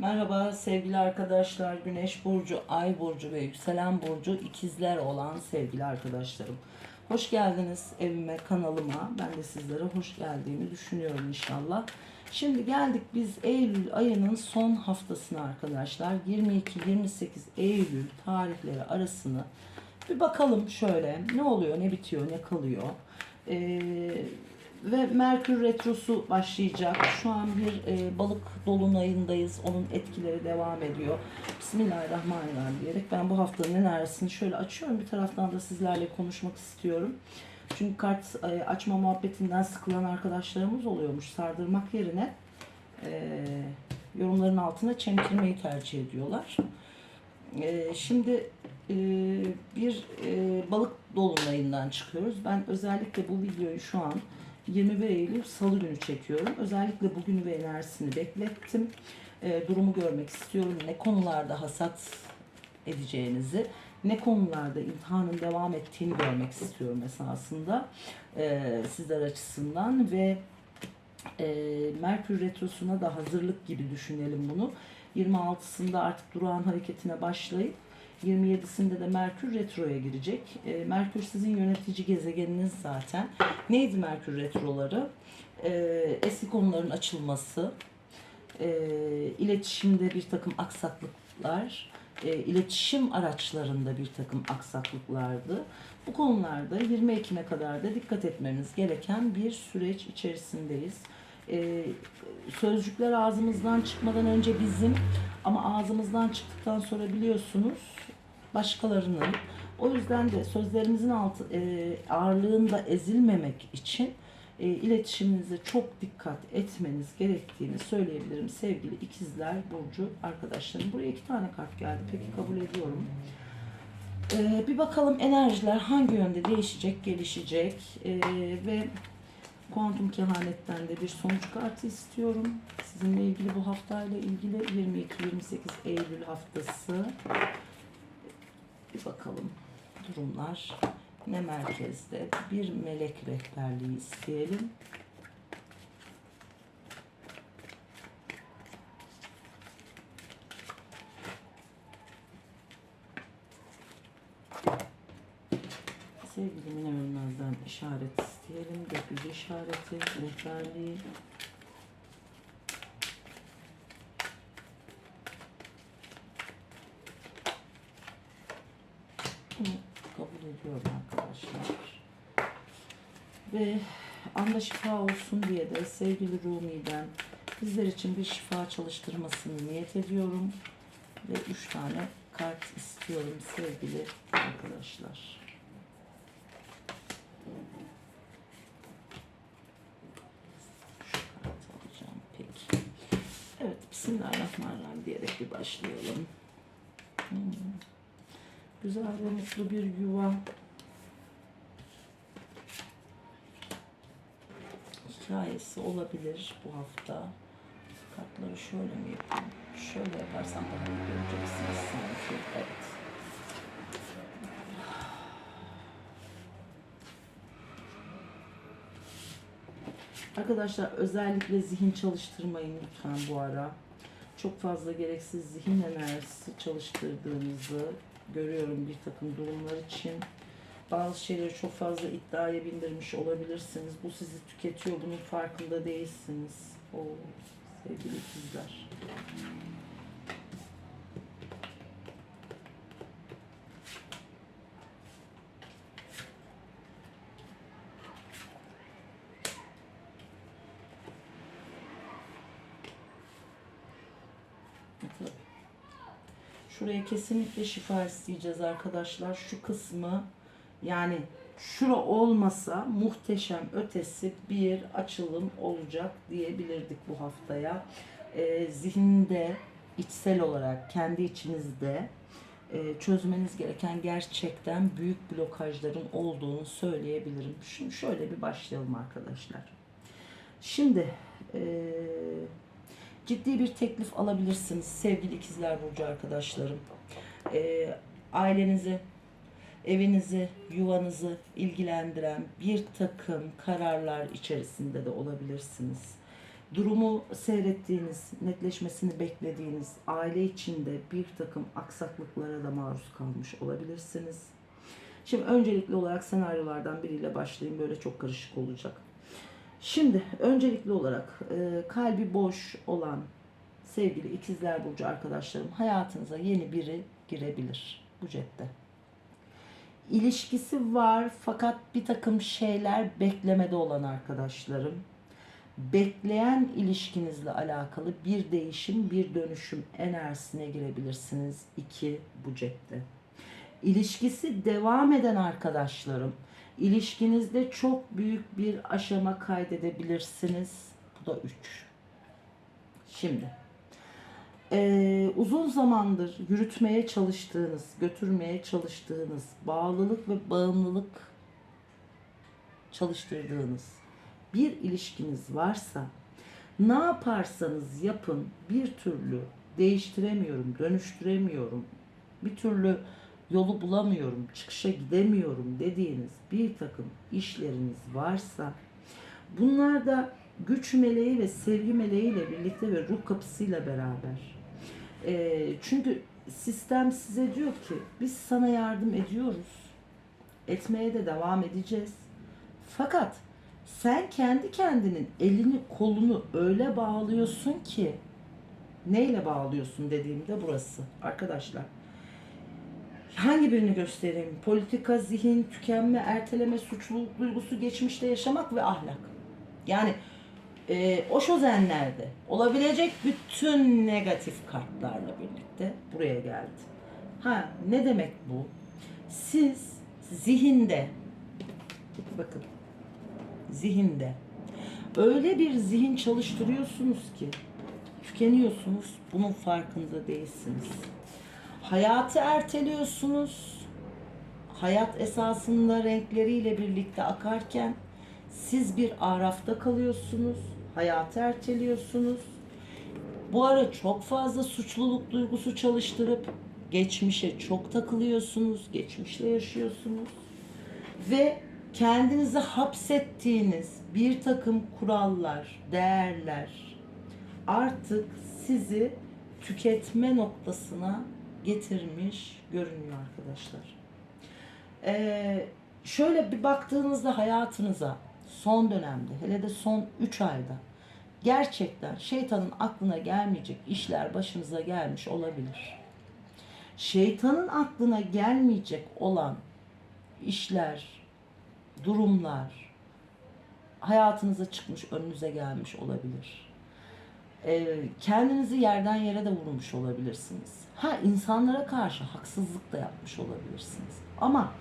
Merhaba sevgili arkadaşlar. Güneş burcu, ay burcu ve yükselen burcu ikizler olan sevgili arkadaşlarım. Hoş geldiniz evime, kanalıma. Ben de sizlere hoş geldiğimi düşünüyorum inşallah. Şimdi geldik biz Eylül ayının son haftasına arkadaşlar. 22-28 Eylül tarihleri arasını bir bakalım şöyle ne oluyor, ne bitiyor, ne kalıyor. Ee, ve Merkür Retrosu başlayacak. Şu an bir e, balık dolunayındayız. Onun etkileri devam ediyor. Bismillahirrahmanirrahim diyerek ben bu haftanın enerjisini şöyle açıyorum. Bir taraftan da sizlerle konuşmak istiyorum. Çünkü kart e, açma muhabbetinden sıkılan arkadaşlarımız oluyormuş. Sardırmak yerine e, yorumların altına çemkirmeyi tercih ediyorlar. E, şimdi e, bir e, balık dolunayından çıkıyoruz. Ben özellikle bu videoyu şu an 21 Eylül Salı günü çekiyorum. Özellikle bugünü ve enerjisini beklettim. E, durumu görmek istiyorum. Ne konularda hasat edeceğinizi, ne konularda imtihanın devam ettiğini görmek istiyorum esasında e, sizler açısından ve e, Merkür Retrosu'na da hazırlık gibi düşünelim bunu. 26'sında artık durağan hareketine başlayıp 27'sinde de Merkür Retro'ya girecek. E, Merkür sizin yönetici gezegeniniz zaten. Neydi Merkür Retroları? E, eski konuların açılması, e, iletişimde bir takım aksaklıklar, e, iletişim araçlarında bir takım aksaklıklardı. Bu konularda 20 Ekim'e kadar da dikkat etmemiz gereken bir süreç içerisindeyiz. E, sözcükler ağzımızdan çıkmadan önce bizim ama ağzımızdan çıktıktan sonra biliyorsunuz başkalarının. O yüzden de sözlerimizin altı, e, ağırlığında ezilmemek için e, iletişiminize çok dikkat etmeniz gerektiğini söyleyebilirim sevgili ikizler burcu arkadaşlarım. Buraya iki tane kart geldi. Peki kabul ediyorum. E, bir bakalım enerjiler hangi yönde değişecek, gelişecek e, ve kuantum kehanetten de bir sonuç kartı istiyorum. Sizinle ilgili bu haftayla ilgili 22-28 Eylül haftası. Bir bakalım durumlar ne merkezde bir melek rehberliği isteyelim. Sevgili Mine Ölmez'den işaret isteyelim. Gökyüzü işareti, rehberliği. Bunu kabul ediyorum arkadaşlar. Ve anda şifa olsun diye de sevgili Rumi'den bizler için bir şifa çalıştırmasını niyet ediyorum. Ve üç tane kart istiyorum sevgili arkadaşlar. Şu kartı alacağım peki. Evet Bismillahirrahmanirrahim diyerek bir başlayalım. Hmm. Güzel ve mutlu bir yuva. Hikayesi olabilir bu hafta. Kartları şöyle mi yapayım? Şöyle yaparsam daha iyi göreceksiniz sanki. Evet. Arkadaşlar özellikle zihin çalıştırmayın lütfen bu ara. Çok fazla gereksiz zihin enerjisi çalıştırdığınızı görüyorum bir takım durumlar için. Bazı şeyleri çok fazla iddiaya bindirmiş olabilirsiniz. Bu sizi tüketiyor. Bunun farkında değilsiniz. O sevgili ikizler. Tabii. Şuraya kesinlikle şifa isteyeceğiz arkadaşlar. Şu kısmı yani şura olmasa muhteşem ötesi bir açılım olacak diyebilirdik bu haftaya. Ee, zihinde içsel olarak kendi içinizde e, çözmeniz gereken gerçekten büyük blokajların olduğunu söyleyebilirim. Şimdi şöyle bir başlayalım arkadaşlar. Şimdi eee ciddi bir teklif alabilirsiniz sevgili ikizler burcu arkadaşlarım. Ee, ailenizi, evinizi, yuvanızı ilgilendiren bir takım kararlar içerisinde de olabilirsiniz. durumu seyrettiğiniz, netleşmesini beklediğiniz aile içinde bir takım aksaklıklara da maruz kalmış olabilirsiniz. Şimdi öncelikli olarak senaryolardan biriyle başlayayım. Böyle çok karışık olacak. Şimdi öncelikli olarak e, kalbi boş olan sevgili ikizler burcu arkadaşlarım hayatınıza yeni biri girebilir bu cepte. İlişkisi var fakat bir takım şeyler beklemede olan arkadaşlarım. Bekleyen ilişkinizle alakalı bir değişim, bir dönüşüm enerjisine girebilirsiniz. iki bu cepte. İlişkisi devam eden arkadaşlarım. İlişkinizde çok büyük bir aşama kaydedebilirsiniz. Bu da 3. Şimdi ee, uzun zamandır yürütmeye çalıştığınız, götürmeye çalıştığınız bağlılık ve bağımlılık çalıştırdığınız bir ilişkiniz varsa ne yaparsanız yapın bir türlü değiştiremiyorum, dönüştüremiyorum, bir türlü yolu bulamıyorum, çıkışa gidemiyorum dediğiniz bir takım işleriniz varsa bunlar da güç meleği ve sevgi meleğiyle birlikte ve ruh kapısıyla beraber. E, çünkü sistem size diyor ki biz sana yardım ediyoruz. Etmeye de devam edeceğiz. Fakat sen kendi kendinin elini kolunu öyle bağlıyorsun ki neyle bağlıyorsun dediğimde burası arkadaşlar. Hangi birini göstereyim? Politika, zihin, tükenme, erteleme, suçluluk duygusu, geçmişte yaşamak ve ahlak. Yani e, o şozenlerde olabilecek bütün negatif kartlarla birlikte buraya geldi. Ha ne demek bu? Siz zihinde bakın zihinde öyle bir zihin çalıştırıyorsunuz ki tükeniyorsunuz bunun farkında değilsiniz. Hayatı erteliyorsunuz. Hayat esasında renkleriyle birlikte akarken siz bir arafta kalıyorsunuz. Hayatı erteliyorsunuz. Bu ara çok fazla suçluluk duygusu çalıştırıp geçmişe çok takılıyorsunuz. Geçmişle yaşıyorsunuz. Ve kendinizi hapsettiğiniz bir takım kurallar, değerler artık sizi tüketme noktasına getirmiş görünüyor arkadaşlar. Ee, şöyle bir baktığınızda hayatınıza son dönemde hele de son 3 ayda gerçekten şeytanın aklına gelmeyecek işler başınıza gelmiş olabilir. Şeytanın aklına gelmeyecek olan işler, durumlar hayatınıza çıkmış, önünüze gelmiş olabilir. Ee, kendinizi yerden yere de vurmuş olabilirsiniz. Ha insanlara karşı haksızlık da yapmış olabilirsiniz. Ama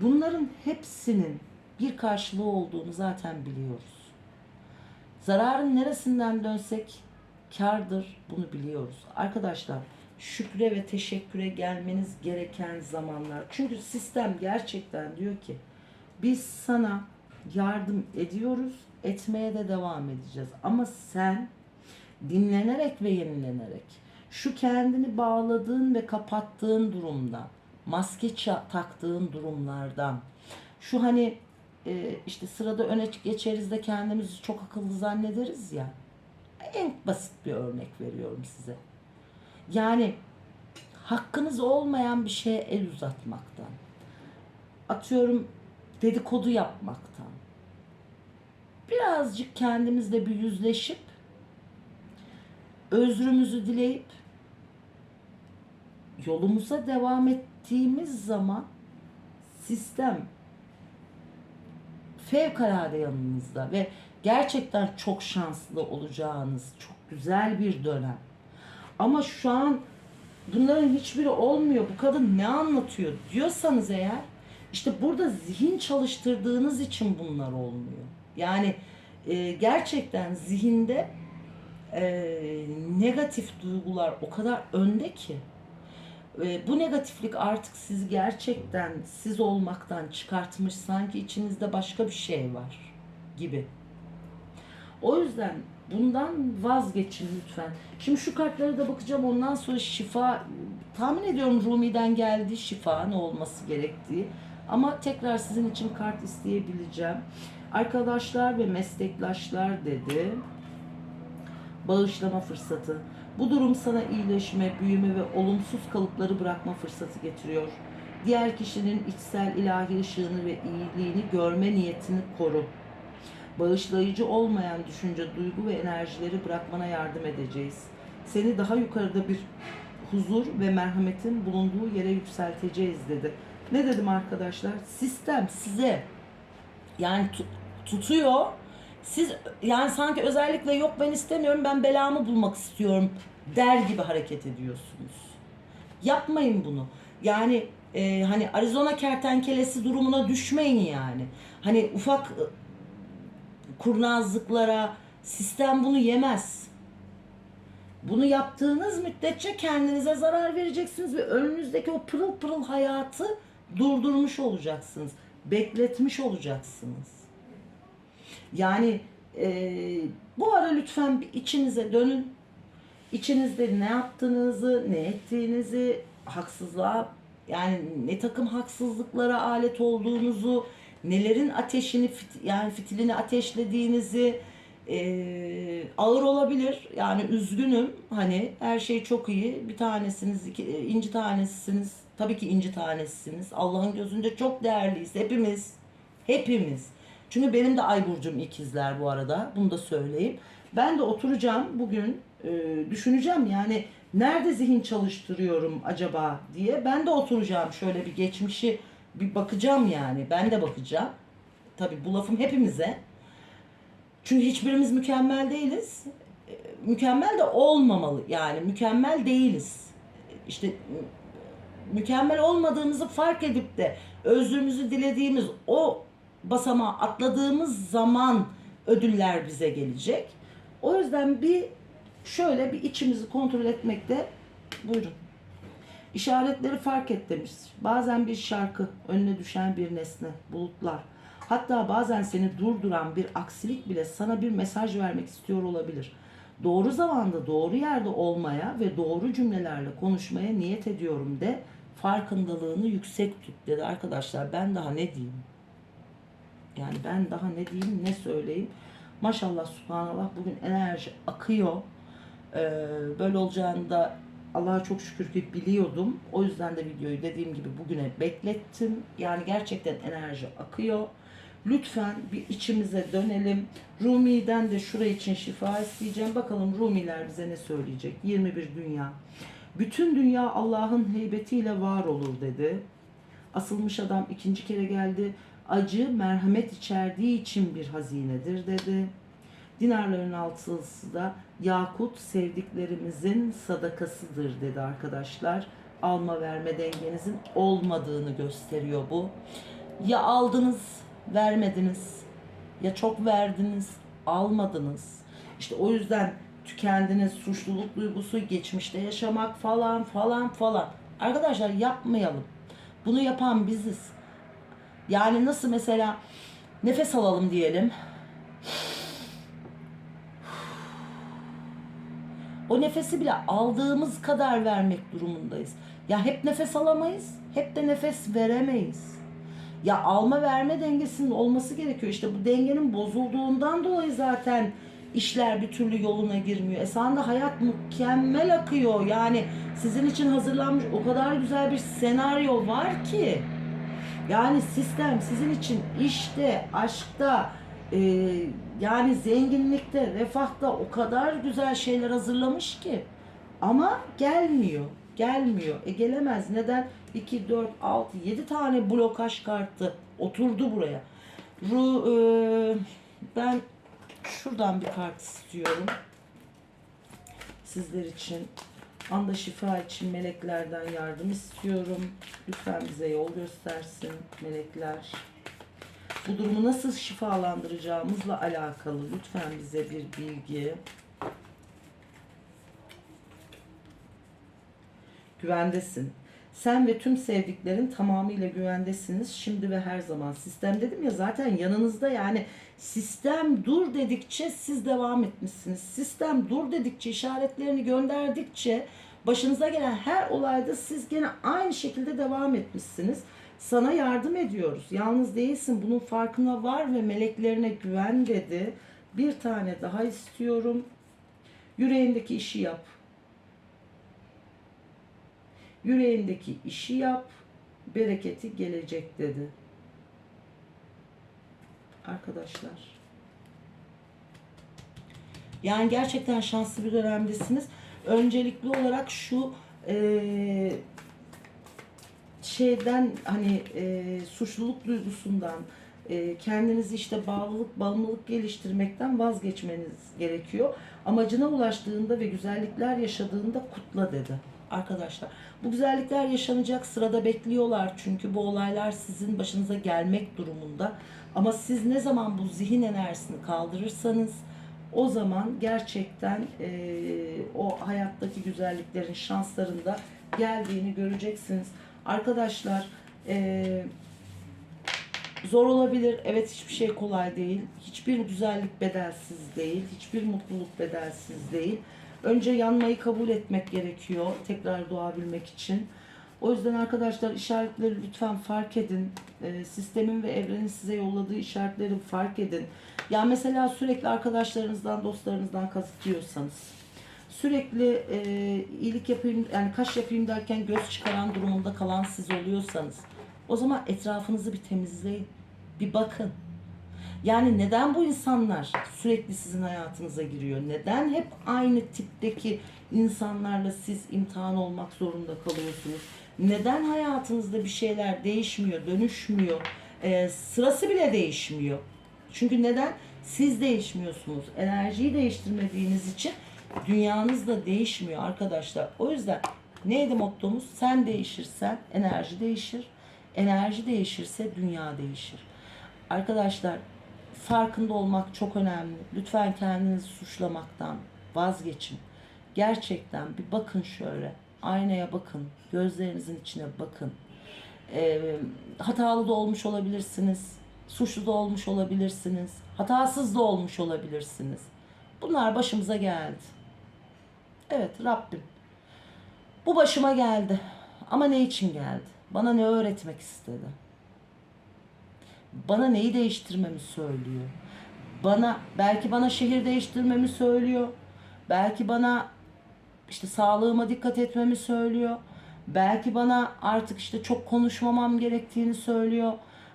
bunların hepsinin bir karşılığı olduğunu zaten biliyoruz. Zararın neresinden dönsek kardır bunu biliyoruz. Arkadaşlar şükre ve teşekküre gelmeniz gereken zamanlar. Çünkü sistem gerçekten diyor ki biz sana yardım ediyoruz, etmeye de devam edeceğiz. Ama sen dinlenerek ve yenilenerek şu kendini bağladığın ve kapattığın durumdan, maske taktığın durumlardan, şu hani e, işte sırada öne geçeriz de kendimizi çok akıllı zannederiz ya. En basit bir örnek veriyorum size. Yani hakkınız olmayan bir şeye el uzatmaktan. Atıyorum dedikodu yapmaktan. Birazcık kendimizle bir yüzleşip özrümüzü dileyip yolumuza devam ettiğimiz zaman sistem fevkalade yanınızda ve gerçekten çok şanslı olacağınız çok güzel bir dönem. Ama şu an bunların hiçbiri olmuyor. Bu kadın ne anlatıyor diyorsanız eğer işte burada zihin çalıştırdığınız için bunlar olmuyor. Yani e, gerçekten zihinde e, negatif duygular o kadar önde ki e, bu negatiflik artık sizi gerçekten siz olmaktan çıkartmış sanki içinizde başka bir şey var gibi. O yüzden bundan vazgeçin lütfen. Şimdi şu kartlara da bakacağım ondan sonra şifa tahmin ediyorum Rumi'den geldi şifa ne olması gerektiği. Ama tekrar sizin için kart isteyebileceğim. Arkadaşlar ve meslektaşlar dedi. Bağışlama fırsatı. Bu durum sana iyileşme, büyüme ve olumsuz kalıpları bırakma fırsatı getiriyor. Diğer kişinin içsel ilahi ışığını ve iyiliğini görme niyetini koru. Bağışlayıcı olmayan düşünce, duygu ve enerjileri bırakmana yardım edeceğiz. Seni daha yukarıda bir huzur ve merhametin bulunduğu yere yükselteceğiz dedi. Ne dedim arkadaşlar? Sistem size yani tu- tutuyor. Siz yani sanki özellikle yok ben istemiyorum ben belamı bulmak istiyorum der gibi hareket ediyorsunuz. Yapmayın bunu. Yani e, hani Arizona kertenkelesi durumuna düşmeyin yani. Hani ufak e, kurnazlıklara sistem bunu yemez. Bunu yaptığınız müddetçe kendinize zarar vereceksiniz ve önünüzdeki o pırıl pırıl hayatı durdurmuş olacaksınız. Bekletmiş olacaksınız. Yani e, bu ara lütfen bir içinize dönün. İçinizde ne yaptığınızı, ne ettiğinizi, haksızlığa yani ne takım haksızlıklara alet olduğunuzu, nelerin ateşini fit- yani fitilini ateşlediğinizi e, ağır olabilir. Yani üzgünüm. Hani her şey çok iyi. Bir tanesiniz, iki, inci tanesisiniz. Tabii ki inci tanesisiniz. Allah'ın gözünde çok değerliyiz hepimiz. Hepimiz. Çünkü benim de ay burcum ikizler bu arada. Bunu da söyleyeyim. Ben de oturacağım bugün e, düşüneceğim yani nerede zihin çalıştırıyorum acaba diye. Ben de oturacağım şöyle bir geçmişi bir bakacağım yani. Ben de bakacağım. Tabii bu lafım hepimize. Çünkü hiçbirimiz mükemmel değiliz. E, Mükemmel de olmamalı. Yani mükemmel değiliz. İşte mü- mükemmel olmadığımızı fark edip de özrümüzü dilediğimiz o basamağı atladığımız zaman ödüller bize gelecek. O yüzden bir şöyle bir içimizi kontrol etmekte buyurun. İşaretleri fark et demiş. Bazen bir şarkı, önüne düşen bir nesne, bulutlar. Hatta bazen seni durduran bir aksilik bile sana bir mesaj vermek istiyor olabilir. Doğru zamanda doğru yerde olmaya ve doğru cümlelerle konuşmaya niyet ediyorum de farkındalığını yüksek tut dedi. Arkadaşlar ben daha ne diyeyim? Yani ben daha ne diyeyim ne söyleyeyim. Maşallah subhanallah bugün enerji akıyor. Ee, böyle olacağını da Allah'a çok şükür ki biliyordum. O yüzden de videoyu dediğim gibi bugüne beklettim. Yani gerçekten enerji akıyor. Lütfen bir içimize dönelim. Rumi'den de şuraya için şifa isteyeceğim. Bakalım Rumiler bize ne söyleyecek? 21 dünya. Bütün dünya Allah'ın heybetiyle var olur dedi. Asılmış adam ikinci kere geldi. Acı merhamet içerdiği için bir hazinedir dedi. Dinarların altısı da yakut sevdiklerimizin sadakasıdır dedi arkadaşlar. Alma verme dengenizin olmadığını gösteriyor bu. Ya aldınız vermediniz ya çok verdiniz almadınız. İşte o yüzden tükendiniz suçluluk duygusu geçmişte yaşamak falan falan falan. Arkadaşlar yapmayalım. Bunu yapan biziz. Yani nasıl mesela nefes alalım diyelim. O nefesi bile aldığımız kadar vermek durumundayız. Ya hep nefes alamayız, hep de nefes veremeyiz. Ya alma verme dengesinin olması gerekiyor. İşte bu dengenin bozulduğundan dolayı zaten işler bir türlü yoluna girmiyor. Esasında hayat mükemmel akıyor. Yani sizin için hazırlanmış o kadar güzel bir senaryo var ki. Yani sistem sizin için işte, aşkta, e, yani zenginlikte, refahta o kadar güzel şeyler hazırlamış ki. Ama gelmiyor. Gelmiyor. E gelemez. Neden? 2, 4, 6, 7 tane blokaj kartı oturdu buraya. Ru, e, ben şuradan bir kart istiyorum. Sizler için. Anda şifa için meleklerden yardım istiyorum. Lütfen bize yol göstersin melekler. Bu durumu nasıl şifalandıracağımızla alakalı lütfen bize bir bilgi. Güvendesin. Sen ve tüm sevdiklerin tamamıyla güvendesiniz şimdi ve her zaman. Sistem dedim ya zaten yanınızda yani sistem dur dedikçe siz devam etmişsiniz. Sistem dur dedikçe işaretlerini gönderdikçe başınıza gelen her olayda siz gene aynı şekilde devam etmişsiniz. Sana yardım ediyoruz. Yalnız değilsin. Bunun farkına var ve meleklerine güven dedi. Bir tane daha istiyorum. Yüreğindeki işi yap. Yüreğindeki işi yap. Bereketi gelecek dedi. Arkadaşlar. Yani gerçekten şanslı bir dönemdesiniz. Öncelikli olarak şu eee şeyden hani e, suçluluk duygusundan e, kendinizi işte bağlılık, bağımlılık geliştirmekten vazgeçmeniz gerekiyor. Amacına ulaştığında ve güzellikler yaşadığında kutla dedi arkadaşlar. Bu güzellikler yaşanacak sırada bekliyorlar çünkü bu olaylar sizin başınıza gelmek durumunda. Ama siz ne zaman bu zihin enerjisini kaldırırsanız o zaman gerçekten e, o hayattaki güzelliklerin, şansların da geldiğini göreceksiniz. Arkadaşlar e, zor olabilir. Evet hiçbir şey kolay değil. Hiçbir güzellik bedelsiz değil. Hiçbir mutluluk bedelsiz değil. Önce yanmayı kabul etmek gerekiyor tekrar doğabilmek için. O yüzden arkadaşlar işaretleri lütfen fark edin. E, sistemin ve evrenin size yolladığı işaretleri fark edin. Ya mesela sürekli arkadaşlarınızdan, dostlarınızdan kazıtıyorsanız, sürekli e, iyilik yapayım, yani kaş yapayım derken göz çıkaran durumunda kalan siz oluyorsanız, o zaman etrafınızı bir temizleyin, bir bakın. Yani neden bu insanlar sürekli sizin hayatınıza giriyor? Neden hep aynı tipteki insanlarla siz imtihan olmak zorunda kalıyorsunuz? Neden hayatınızda bir şeyler değişmiyor, dönüşmüyor? Ee, sırası bile değişmiyor. Çünkü neden? Siz değişmiyorsunuz. Enerjiyi değiştirmediğiniz için dünyanız da değişmiyor arkadaşlar. O yüzden neydi mottomuz? Sen değişirsen enerji değişir. Enerji değişirse dünya değişir. Arkadaşlar farkında olmak çok önemli. Lütfen kendinizi suçlamaktan vazgeçin. Gerçekten bir bakın şöyle. Aynaya bakın. Gözlerinizin içine bakın. Ee, hatalı da olmuş olabilirsiniz. Suçlu da olmuş olabilirsiniz. Hatasız da olmuş olabilirsiniz. Bunlar başımıza geldi. Evet Rabbim. Bu başıma geldi. Ama ne için geldi? Bana ne öğretmek istedi? Bana neyi değiştirmemi söylüyor? Bana belki bana şehir değiştirmemi söylüyor. Belki bana işte sağlığıma dikkat etmemi söylüyor. Belki bana artık işte çok konuşmamam gerektiğini söylüyor.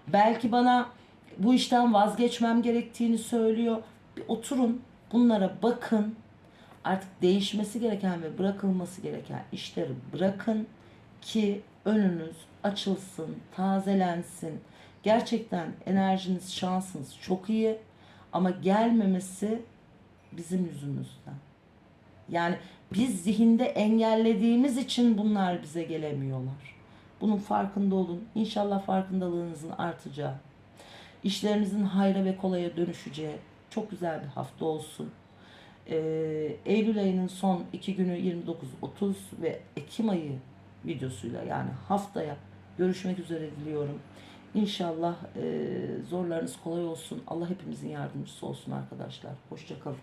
Belki bana bu işten vazgeçmem gerektiğini söylüyor. Bir oturun, bunlara bakın. Artık değişmesi gereken ve bırakılması gereken işleri bırakın ki önünüz açılsın, tazelensin. Gerçekten enerjiniz, şansınız çok iyi ama gelmemesi bizim yüzümüzden. Yani biz zihinde engellediğimiz için bunlar bize gelemiyorlar. Bunun farkında olun. İnşallah farkındalığınızın artacağı, işlerinizin hayra ve kolaya dönüşeceği çok güzel bir hafta olsun. Ee, Eylül ayının son iki günü 29-30 ve Ekim ayı videosuyla yani haftaya görüşmek üzere diliyorum. İnşallah e, zorlarınız kolay olsun. Allah hepimizin yardımcısı olsun arkadaşlar. Hoşçakalın.